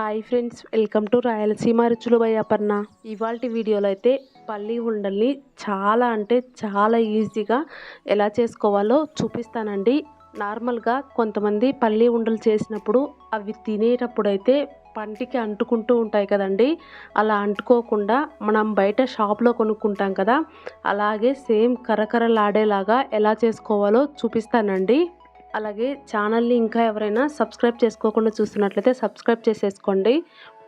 Hi friends welcome to Rayalaseema రుచులు by Aparna ఇవాళ వీడియోలో అయితే పల్లి ఉండల్ని చాలా అంటే చాలా ఈజీగా ఎలా చేసుకోవాలో చూపిస్తానండి. నార్మల్గా కొంతమంది పల్లి ఉండలు చేసినప్పుడు అవి తినేటప్పుడు అయితే పంటికి అంటుకుంటూ ఉంటాయి కదండి. అలా అంటుకోకుండా మనం బయట షాప్లో కొనుక్కుంటాం కదా. అలాగే సేమ్ కరకరలాడేలాగా ఎలా చేసుకోవాలో చూపిస్తానండి. అలాగే ఛానల్ని ఇంకా ఎవరైనా సబ్స్క్రైబ్ చేసుకోకుండా చూస్తున్నట్లయితే సబ్స్క్రైబ్ చేసేసుకోండి.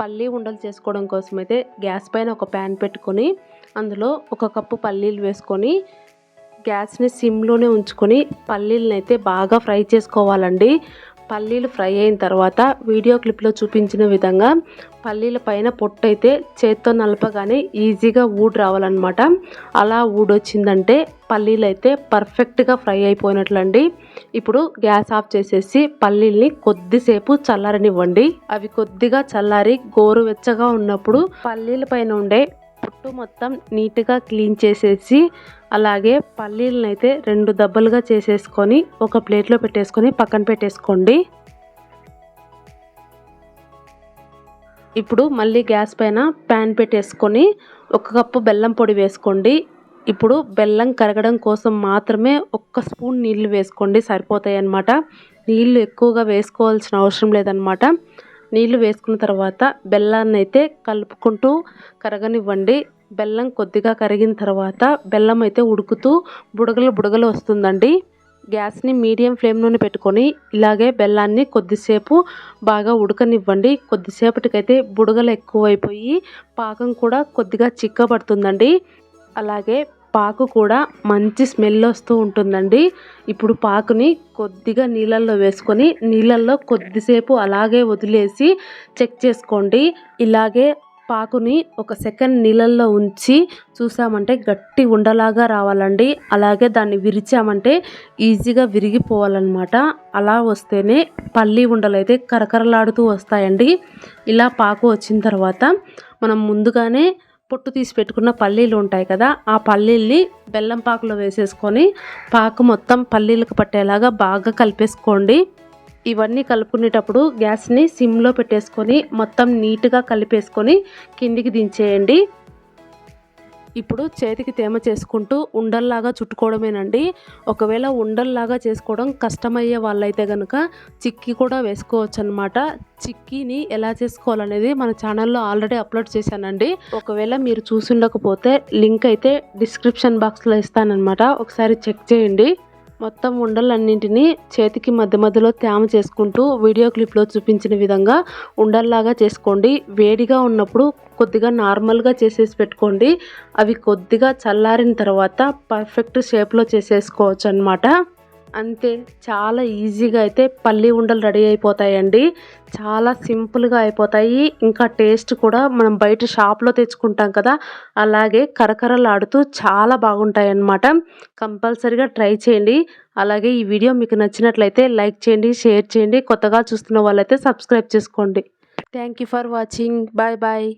పల్లీ ఉండలు చేసుకోవడం కోసం అయితే గ్యాస్ పైన ఒక ప్యాన్ పెట్టుకొని అందులో ఒక కప్పు పల్లీలు వేసుకొని గ్యాస్ని సిమ్లోనే ఉంచుకొని పల్లీలను అయితే బాగా ఫ్రై చేసుకోవాలండి. పల్లీలు ఫ్రై అయిన తర్వాత వీడియో క్లిప్లో చూపించిన విధంగా పల్లీల పైన పొట్టు అయితే చేత్తో నలపగానే ఈజీగా ఊడి రావాలన్నమాట. అలా ఊడొచ్చిందంటే పల్లీలు అయితే పర్ఫెక్ట్గా ఫ్రై అయిపోయినట్లండి. ఇప్పుడు గ్యాస్ ఆఫ్ చేసేసి పల్లీల్ని కొద్దిసేపు చల్లారనివ్వండి. అవి కొద్దిగా చల్లారి గోరువెచ్చగా ఉన్నప్పుడు పల్లీల పైన ఉండే పొట్టు మొత్తం నీట్గా క్లీన్ చేసేసి అలాగే పల్లీలను అయితే రెండు దబ్బలుగా చేసేసుకొని ఒక ప్లేట్లో పెట్టేసుకొని పక్కన పెట్టేసుకోండి. ఇప్పుడు మళ్ళీ గ్యాస్ పైన ప్యాన్ పెట్టేసుకొని ఒక కప్పు బెల్లం పొడి వేసుకోండి. ఇప్పుడు బెల్లం కరగడం కోసం మాత్రమే ఒక్క స్పూన్ నీళ్ళు వేసుకోండి సరిపోతాయి అన్నమాట నీళ్ళు ఎక్కువగా వేసుకోవాల్సిన అవసరం లేదనమాట నీళ్ళు వేసుకున్న తర్వాత బెల్లాన్ని అయితే కలుపుకుంటూ కరగనివ్వండి. బెల్లం కొద్దిగా కరిగిన తర్వాత బెల్లం అయితే ఉడుకుతూ బుడగలు బుడగలు వస్తుందండి. గ్యాస్ని మీడియం ఫ్లేమ్లోనే పెట్టుకొని ఇలాగే బెల్లాన్ని కొద్దిసేపు బాగా ఉడకనివ్వండి. కొద్దిసేపటికైతే బుడగలు ఎక్కువైపోయి పాకం కూడా కొద్దిగా చిక్కబడుతుందండి. అలాగే పాకు కూడా మంచి స్మెల్ వస్తూ ఉంటుందండి. ఇప్పుడు పాకుని కొద్దిగా నీళ్ళల్లో వేసుకొని నీళ్ళల్లో కొద్దిసేపు అలాగే వదిలేసి చెక్ చేసుకోండి. ఇలాగే పాకుని ఒక సెకండ్ నీళ్ళల్లో ఉంచి చూసామంటే గట్టి ఉండలాగా రావాలండి. అలాగే దాన్ని విరిచామంటే ఈజీగా విరిగిపోవాలన్నమాట. అలా వస్తేనే పల్లి ఉండలు అయితే కరకరలాడుతూ వస్తాయండి. ఇలా పాకు వచ్చిన తర్వాత మనం ముందుగానే పొట్టు తీసి పెట్టుకున్న పల్లీలు ఉంటాయి కదా ఆ పల్లీల్ని బెల్లం పాకులో వేసేసుకొని పాకు మొత్తం పల్లీలకు పట్టేలాగా బాగా కలిపేసుకోండి. ఇవన్నీ కలుపుకునేటప్పుడు గ్యాస్ని సిమ్లో పెట్టేసుకొని మొత్తం నీట్గా కలిపేసుకొని కిందికి దించేయండి. ఇప్పుడు చేతికి తేమ చేసుకుంటూ ఉండల్లాగా చుట్టుకోవడమేనండి. ఒకవేళ ఉండల్లాగా చేసుకోవడం కష్టమయ్యే వాళ్ళైతే కనుక చిక్కీ కూడా వేసుకోవచ్చు అనమాట చిక్కీని ఎలా చేసుకోవాలనేది మన ఛానల్లో ఆల్రెడీ అప్లోడ్ చేశానండి. ఒకవేళ మీరు చూసిండకపోతే లింక్ అయితే డిస్క్రిప్షన్ బాక్స్లో ఇస్తానన్నమాట. ఒకసారి చెక్ చేయండి. మొత్తం ఉండలన్నింటినీ చేతికి మధ్య మధ్యలో తేమ చేసుకుంటూ వీడియో క్లిప్లో చూపించిన విధంగా ఉండల్లాగా చేసుకోండి. వేడిగా ఉన్నప్పుడు కొద్దిగా నార్మల్గా చేసేసి పెట్టుకోండి. అవి కొద్దిగా చల్లారిన తర్వాత పర్ఫెక్ట్ షేప్లో చేసేసుకోవచ్చు అనమాట అంతే చాలా ఈజీగా అయితే పల్లి ఉండలు రెడీ అయిపోతాయండి. చాలా సింపుల్గా అయిపోతాయి. ఇంకా టేస్ట్ కూడా మనం బయట షాప్లో తెచ్చుకుంటాం కదా అలాగే కరకరలాడుతూ చాలా బాగుంటాయి అన్నమాట కంపల్సరీగా ట్రై చేయండి. అలాగే ఈ వీడియో మీకు నచ్చినట్లయితే లైక్ చేయండి షేర్ చేయండి. కొత్తగా చూస్తున్న వాళ్ళైతే సబ్స్క్రైబ్ చేసుకోండి. Thank you for watching. Bye bye.